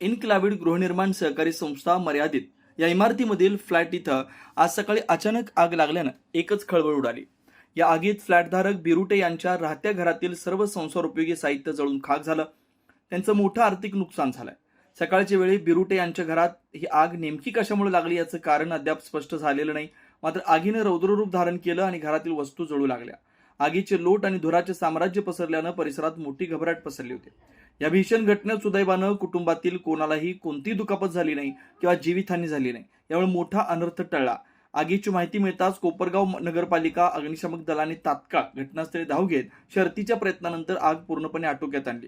इनक्लाविड गृहनिर्माण सहकारी संस्था मर्यादित या इमारतीमधील फ्लॅट इथं आज सकाळी अचानक आग लागल्यानं एकच खळबळ उडाली. या आगीत फ्लॅटधारक बिरुटे यांच्या राहत्या घरातील सर्व संसारोपयोगी साहित्य जळून खाक झालं. त्यांचं मोठं आर्थिक नुकसान झालंय. सकाळच्या वेळी बिरुटे यांच्या घरात ही आग नेमकी कशामुळे लागली याचं कारण अद्याप स्पष्ट झालेलं नाही. मात्र आगीनं रौद्ररूप धारण केलं आणि घरातील वस्तू जळू लागल्या. आगीचे लोट आणि धुराचे साम्राज्य पसरल्यानं परिसरात मोठी घबराट पसरली होती. या भीषण घटनेत सुदैवानं कुटुंबातील कोणालाही कोणतीही दुखापत झाली नाही किंवा जीवितहानी झाली नाही. यामुळे मोठा अनर्थ टळला. आगीची माहिती मिळताच कोपरगाव नगरपालिका अग्निशामक दलाने तात्काळ घटनास्थळी धाव घेत शर्तीच्या प्रयत्नानंतर आग पूर्णपणे आटोक्यात आणली.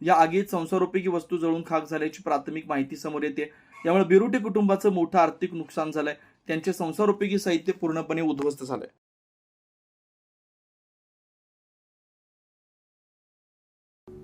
या आगीत संसारोपयोगी वस्तू जळून खाक झाल्याची प्राथमिक माहिती समोर येते. यामुळे बिरुटे कुटुंबाचं मोठं आर्थिक नुकसान झालंय. त्यांचे संसारोपयोगी साहित्य पूर्णपणे उद्ध्वस्त झालंय.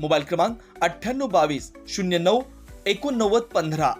मोबाईल क्रमांक अठ्ठ्याण्णव बावीस शून्य नऊ एकोणनव्वद पंधरा.